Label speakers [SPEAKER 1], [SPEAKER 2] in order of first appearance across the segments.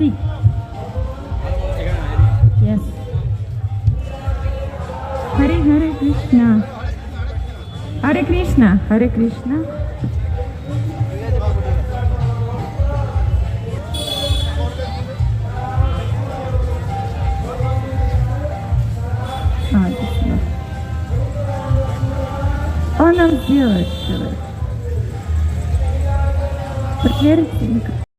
[SPEAKER 1] see. Yes. Hare Hare Krishna. Hare Krishna. Hare Krishna. Он нам делает человек. Проверьте микрофон.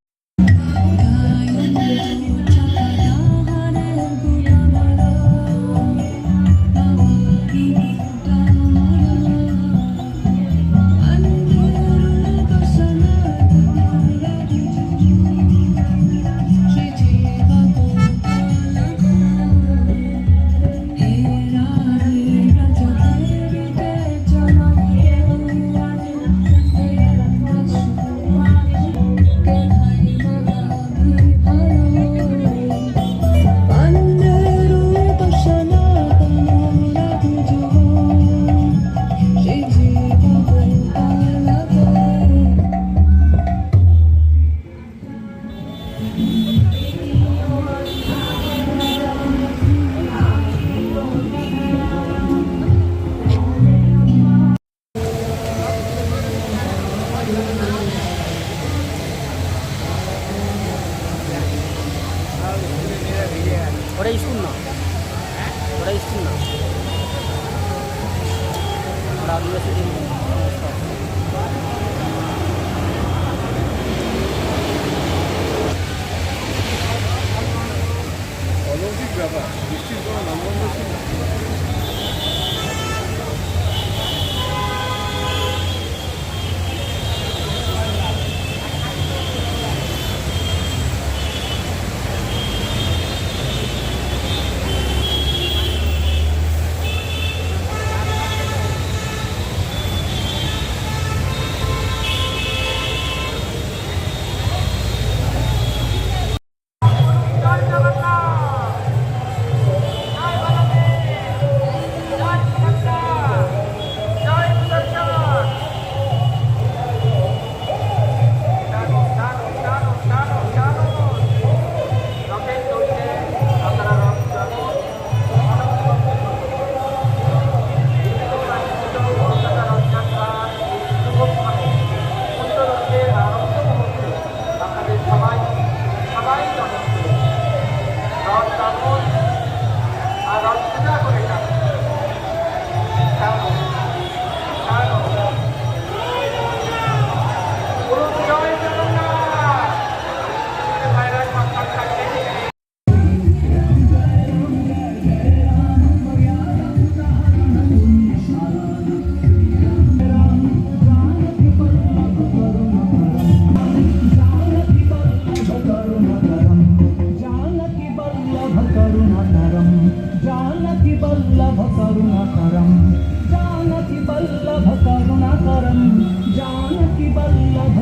[SPEAKER 2] i Bali,
[SPEAKER 3] Bali.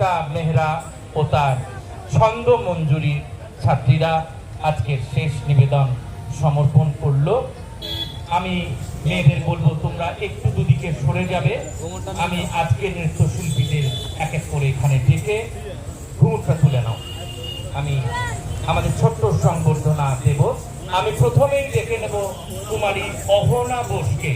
[SPEAKER 3] Arpita Mehra ও তার ছন্দ মঞ্জুরির ছাত্রীরা আজকের শেষ নিবেদন সমর্পণ করল। আমি মেয়েদের বলব, তোমরা একটু দুদিকে সরে যাবে। আমি আজকের নৃত্যশিল্পীদের এক এক করে এখানে ডেকে ঘুমুরটা তুলে নাও। আমি আমাদের ছোট্ট সংবর্ধনা দেব। আমি প্রথমেই ডেকে নেব কুমারী অহনা বোসকে।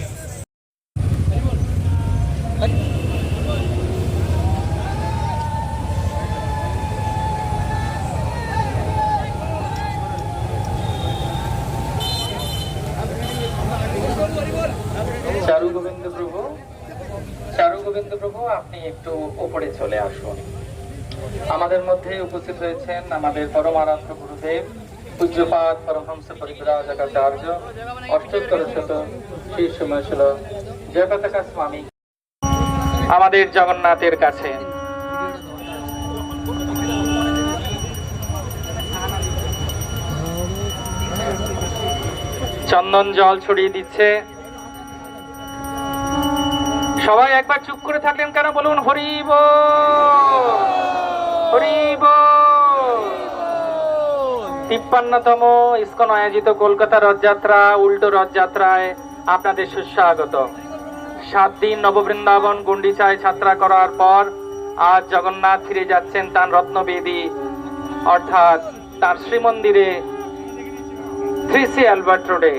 [SPEAKER 4] গোবিন্দ প্রভু, আপনি একটু উপরে চলে আসুন। আমাদের মধ্যে উপস্থিত হয়েছেন আমাদের পরমারাধ্য গুরুদেব, পূজ্যপাদ পরমহংস পরিব্রাজকাচার্য অষ্টোত্তর শত শ্রী সুমশল জয়পতাকা স্বামী। আমাদের জগন্নাথের কাছে। চন্দন জল ছড়িয়ে দিচ্ছে। সবাই একবার চুপ করে থাকলেন কেন? বলুন হরিব হরিব তিপ্পান্নতম ইস্কন আয়োজিত কলকাতা রথযাত্রা, উল্টো রথযাত্রায় আপনাদের সুস্বাগত। সাত দিন নববৃন্দাবন গুন্ডিচায় যাত্রা করার পর আজ জগন্নাথ ফিরে যাচ্ছেন তার রত্নবেদী, অর্থাৎ তার শ্রীমন্দিরে থ্রি সি অ্যালবার্ট রোডে।